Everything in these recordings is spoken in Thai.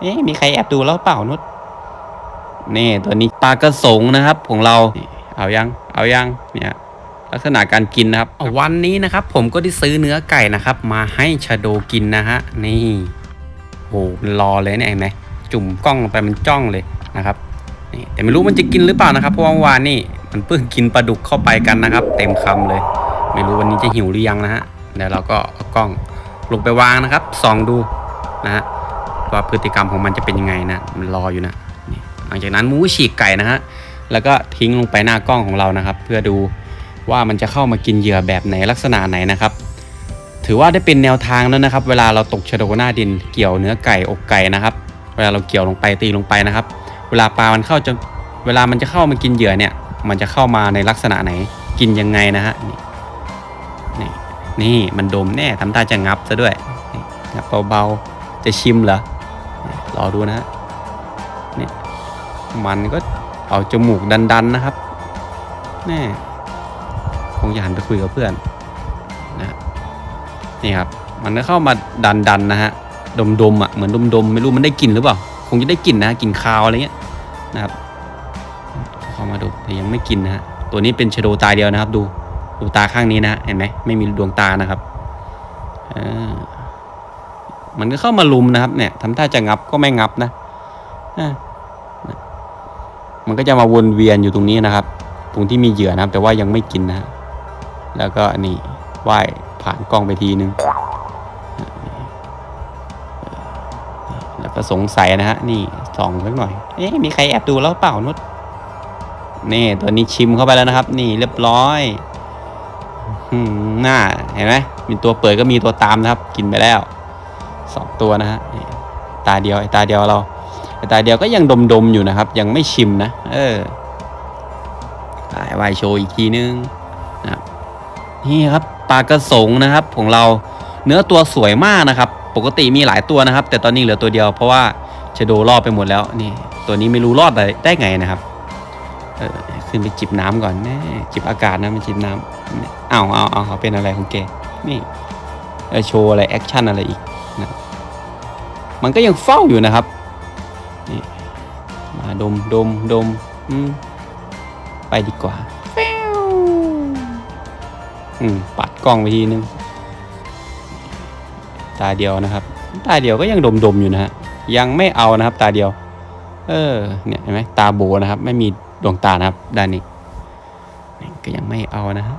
เอ๊ะมีใครแอบดูแล้วเปล่านุชนี่ตัวนี้ปลากระสงนะครับของเราเอายัง เอายังเนี่ยลักษณะการกินนะครับวันนี้นะครับ ผมก็ได้ซื้อเนื้อไก่นะครับ มาให้ชาโดกินนะฮะนี่โหมันรอเลยเนี่ยเห็นไหมจุ่มกล้องลงไปมันจ้องเลยนะครับนี่แต่ไม่รู้มันจะกินหรือเปล่านะครับเพราะว่าวานนี่มันเพิ่งกินปลาดุกเข้าไปกันนะครับ เต็มคำเลย ไม่รู้วันนี้จะหิวหรือยังนะฮะเดี๋ยวเราก็กล้องลงไปวางนะครับส่องดูนะฮะ ว่าพฤติกรรมของมันจะเป็นยังไงนะ มันรออยู่นะหลังจากนั้นหมูฉีกไก่นะฮะ แล้วก็ทิ้งลงไปหน้ากล้องของเรานะครับ เพื่อดูว่ามันจะเข้ามากินเหยื่อแบบไหนลักษณะไหนนะครับ ถือว่าได้เป็นแนวทางแล้วนะครับ เวลาเราตกชะโดหน้าดินเกี่ยวเนื้อไก่อกไก่นะครับ เวลาเราเกี่ยวลงไปตีลงไปนะครับ เวลาปลามันเข้าจะเวลามันจะเข้ามากินเหยื่อเนี่ย มันจะเข้ามาในลักษณะไหน กินยังไงนะฮะ นี่ นี่นี่มันดมแน่ทำท่าจะงับซะด้วยงับเบาๆ จะชิมเหรอ รอดูนะฮะนี่มันก็เอาจมูกดันๆนะครับแน่คงจะหันไปคุยกับเพื่อนนะนี่ครับ มันก็เข้ามาดันๆนะฮะดมๆอะเหมือนดมๆไม่รู้มันได้กลิ่นหรือเปล่าคงจะได้กลิ่นนะกลิ่นคาวอะไรเงี้ยนะครับเข้ามาดูแต่ยังไม่กินนะฮะตัวนี้เป็นชโดตาเดียวนะครับ ดูดูตาข้างนี้นะเห็นไหมไม่มีดวงตานะครับ เออ มันก็เข้ามาลุมนะครับ เนี่ยทำท่าจะงับก็ไม่งับนะอะมันก็จะมาวนเวียนอยู่ตรงนี้นะครับ ตรงที่มีเหยื่อนะครับ แต่ว่ายังไม่กินนะแล้วก็นี่ว่ายผ่านกล้องไปทีนึงแล้วก็สงสัยนะฮะนี่ส่องสักหน่อยเอ๊ะมีใครแอบดูแล้วเปล่านุชนี่ตัวนี้ชิมเข้าไปแล้วนะครับ นี่เรียบร้อยอืมหน้าเห็นไหมมีตัวเปิดก็มีตัวตามนะครับ กินไปแล้ว สองตัวนะฮะตาเดียวไอ้ตาเดียวเราไอ้ตาเดียวก็ยังดมๆอยู่นะครับ ยังไม่ชิมนะ เออถ่ายวายโชว์อีกทีนึงนะครับนี่ครับปลากระสงนะครับของเราเนื้อตัวสวยมากนะครับ ปกติมีหลายตัวนะครับ แต่ตอนนี้เหลือตัวเดียวเพราะว่าชะโดรอบไปหมดแล้วนี่ ตัวนี้ไม่รู้รอดได้ได้ไงนะครับเออขึ้นไปจิบน้ำก่อนแน่จิบอากาศนะมันจิบน้ำเอาเอาเอาเอาเป็นอะไรของแกนี่โชว์อะไรแอคชั่นอะไรอีก นะมันก็ยังเฝ้าอยู่นะครับนี่มาดมดมดมอืมไปดีกว่าแฟ้วอืมปัดกล้องไปทีนึง ตาเดียวนะครับ ตาเดียวก็ยังดมดมอยู่นะฮะยังไม่เอานะครับ ตาเดียว เออเนี่ยเห็นไหมตาโบนะครับ ไม่มีดวงตานะครับด้านนี้ก็ยังไม่เอานะฮะ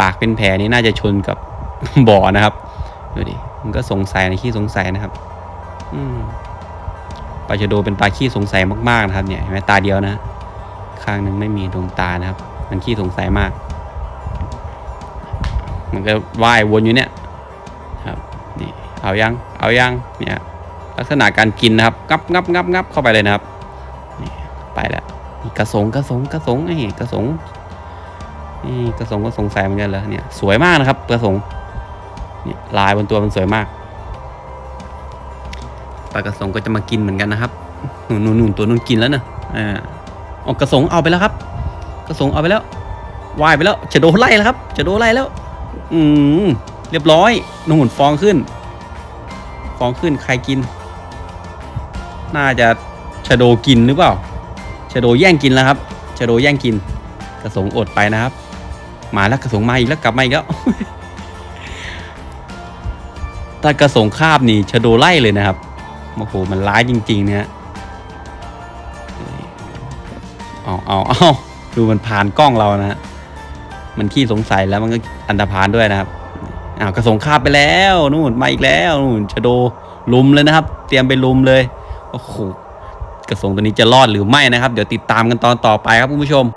ปากเป็นแผลนี่น่าจะชนกับบ่อนะครับ ดูดิ มันก็สงสัยในขี้สงสัยนะครับ อืมปลาชะโดเป็นปลาขี้สงสัยมากๆนะครับ เนี่ยเห็นไหมตาเดียวนะ ข้างหนึ่งไม่มีดวงตานะครับ มันขี้สงสัยมาก มันก็ว่ายวนอยู่เนี่ย ครับ นี่ เอายัง เอายัง เนี่ย ลักษณะการกินนะครับ งับงับงับงับเข้าไปเลยนะครับ นี่ ไปแล้วนี่กระสงกระสงกระสงไอ้กระสงนี่กระสงก็สงสัยเหมือนกันเลยเนี่ย สวยมากนะครับ กระสง ลายบนตัวมันสวยมากปลากระสงก็จะมากินเหมือนกันนะครับนู่นนู่นนู่นตัวนู่นกินแล้วเนอะอ่าออกกระสงเอาไปแล้วครับ กระสงเอาไปแล้ววายไปแล้วจะโดนไล่แล้วครับจะโดนไล่แล้ว อืมเรียบร้อยนู่นฟองขึ้น ฟองขึ้นใครกิน น่าจะชะโดกินหรือเปล่าชะโดแย่งกินแล้วครับชะโดแย่งกิน กระสงอดไปนะครับ มาแล้วกระสงมาอีกแล้วกลับมาอีกแล้ว ถ้ากระสงคาบนี่ชะโดไล่เลยนะครับโอ้โหมันร้ายจริง ๆ เนี่ยเอาเอาเอาดูมันผ่านกล้องเรานะฮะมันขี้สงสัยแล้วมันก็อันตรพานด้วยนะครับอ้าวกระสงคาบไปแล้วนู่นมาอีกแล้วนู่นชะโดลุมเลยนะครับ เตรียมไปลุมเลยโอ้โหกระสงตัวนี้จะรอดหรือไม่นะครับ เดี๋ยวติดตามกันตอนต่อไปครับคุณผู้ชม